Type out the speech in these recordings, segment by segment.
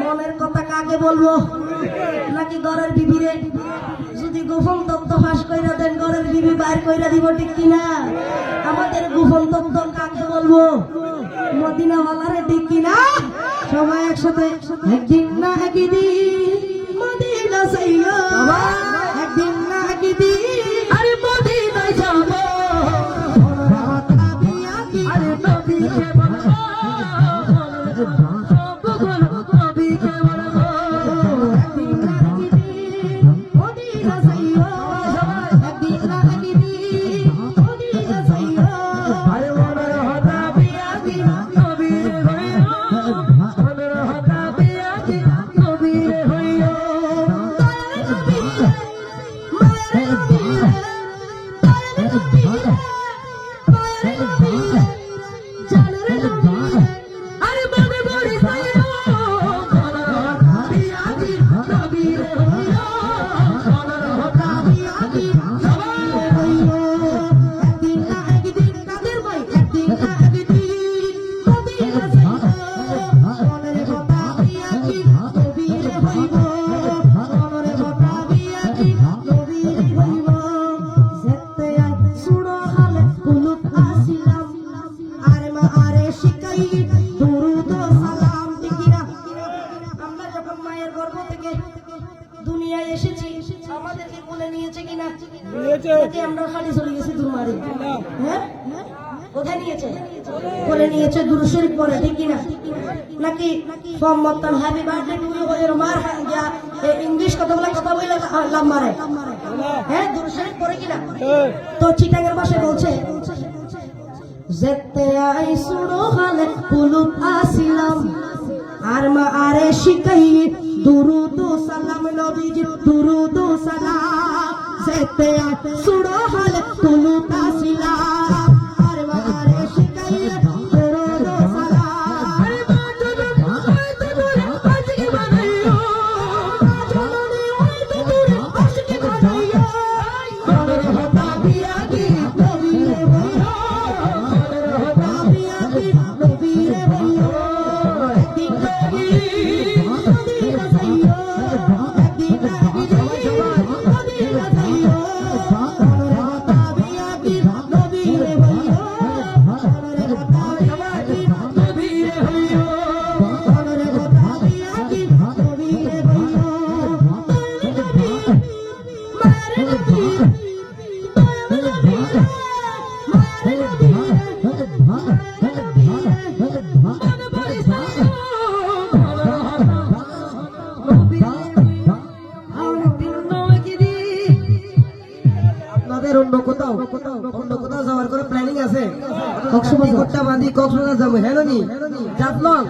মনের কথা কাকে বলব? নাকি ঘরের বিবিরে? যদি গোপন তত্ত্ব ফাঁস কইরা দেন, ঘরের বিবি বাইর কইরা দিব ঠিক কিনা? আমাদের গোপন তত্ত্ব কাকে বলব? মদিনা ওয়ালারে ঠিক কিনা? সবাই একসাথে একদিন দুনিয়ায় এসেছি আমাদেরকে কোলে নিয়েছে কিনা? নাকি আমরা খালি চলে গেছি দূর হ্যাঁ? কোথায় নিয়েছে? কোলে নিয়েছে দূর পরে ঠিক কিনা? নাকি Mohammad happy birthday to you এর মার যা ইংলিশ কথাগুলো কথা বলে লাভ মারে। হ্যাঁ পরে কিনা? তো চিটাঙ্গের ভাষায় বলছে যেতে আই সুড়ো হালে কুলুপ আসিলাম আর মা আরে শিকাই দুরুদ সালাম নবীজি দুরুদ সালাম। আই সুড়ো হালে কুলুপ আসিলাম কক্সবাজার। যাব। হ্যাঁ নি জাফলং?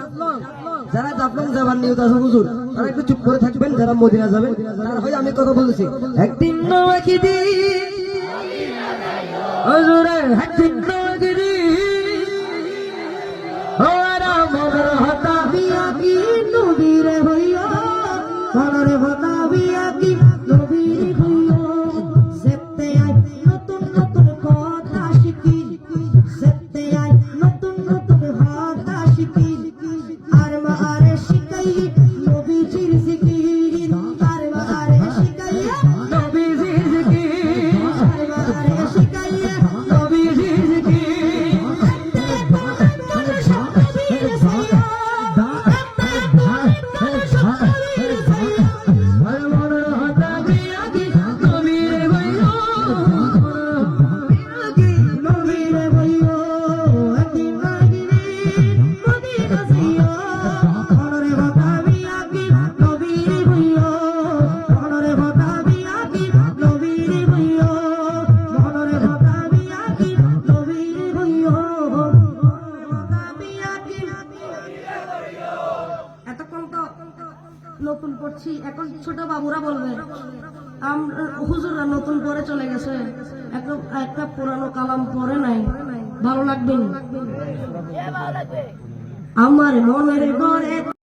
যারা জাফলং যাবার নিয়ত আছে, হুজুর, তারা একটু চুপ করে থাকবেন, যারা মদিনা যাবেন, তারা হয় আমি কথা বলছি একদিন না একদিন হুজুরে, একদিন না একদিন ওরা মনের হতা বিয়া কি নবীরে হইয়া নতুন পড়ছি এখন ছোট বাবুরা বলবে হুজুররা নতুন পরে চলে গেছে। একটা পুরানো কালাম পরে নাই। ভালো লাগবে আমার মনের ঘরে